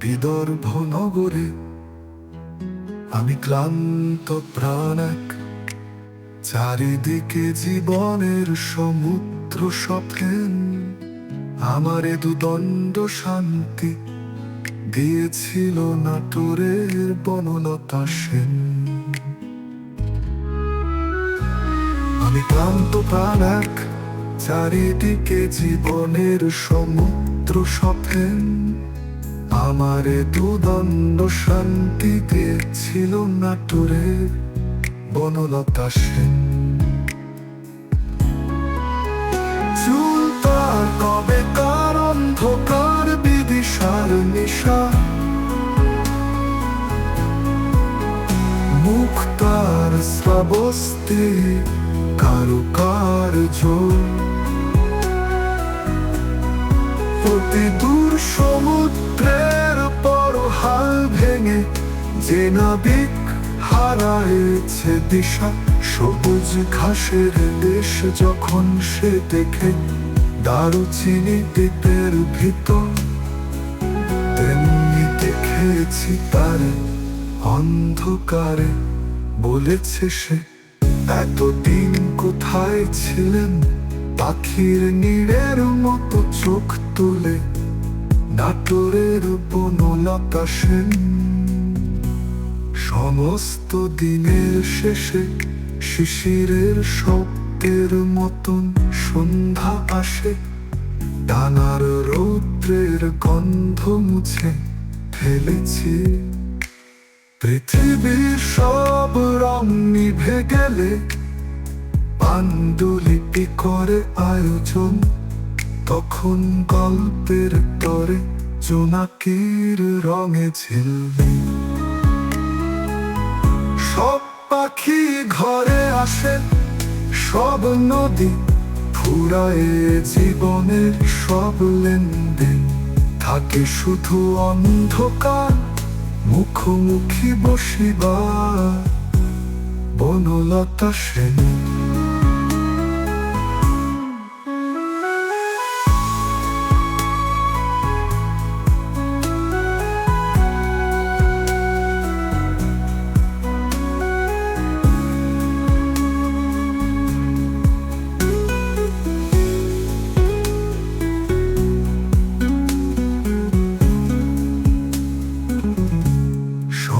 বিদর্ভ নগরে আমি ক্লান্ত প্রাণ এক। চারিদিকে জীবনের সমুদ্র সফেন এ দুদণ্ড শান্তি দিয়েছিল নাটোরের বনলতা সেন। আমি ক্লান্ত প্রাণ এক। চারিদিকে জীবনের সমুদ্র সফেন আমারে দুদণ্ড শান্তি দিয়েছিল নাটোরের বনলতা সেন। চুল তার কবে কার অন্ধকার বিদিশার নিশা। মুখ তার শ্রাবস্তি কারুকার অতি দূর সমুদ্রের বড় হাল ভেঙে যে নাবিক হারাইছে দিশা, সবুজ ঘাসের দেশ যখন সে দেখে দারুচিনি দ্বীপের ভিতর, তেমনি দেখেছি তার অন্ধকারে, বলেছে সে, এতদিন কোথায় ছিলেন? পাখির নীড়ের মতো চোখ তুলে, নাটোরের বনলতা সেন। সমস্ত দিনের শেষে শিশিরের শব্দের মতন সন্ধ্যা আসে ডানার রৌদ্রের গন্ধ মুছে ফেলেছি। পৃথিবীর সব রং নিভে গেলে পাণ্ডুলিপি করে আয়োজন? তখন গল্পের তরে জোনাকির রঙে ঝিলবে সব পাখি ঘরে আসে, সব নদী ফুরায়ে জীবনের সব লেনদেন। থাকে শুধু অন্ধকার, মুখোমুখি বসিবা বনলতা সেন।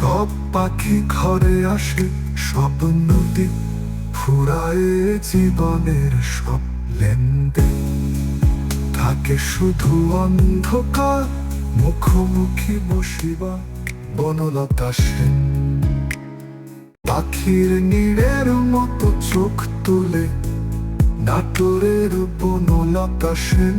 সব পাখি ঘরে আসে, সব নদী ফুরায় জীবনের সব লেনদেন। থাকে শুধু অন্ধকার, মুখোমুখি বসিবা বনলতা সেন। পাখির নীড়ের মতো চোখ তুলে, নাটোরের বনলতা সেন।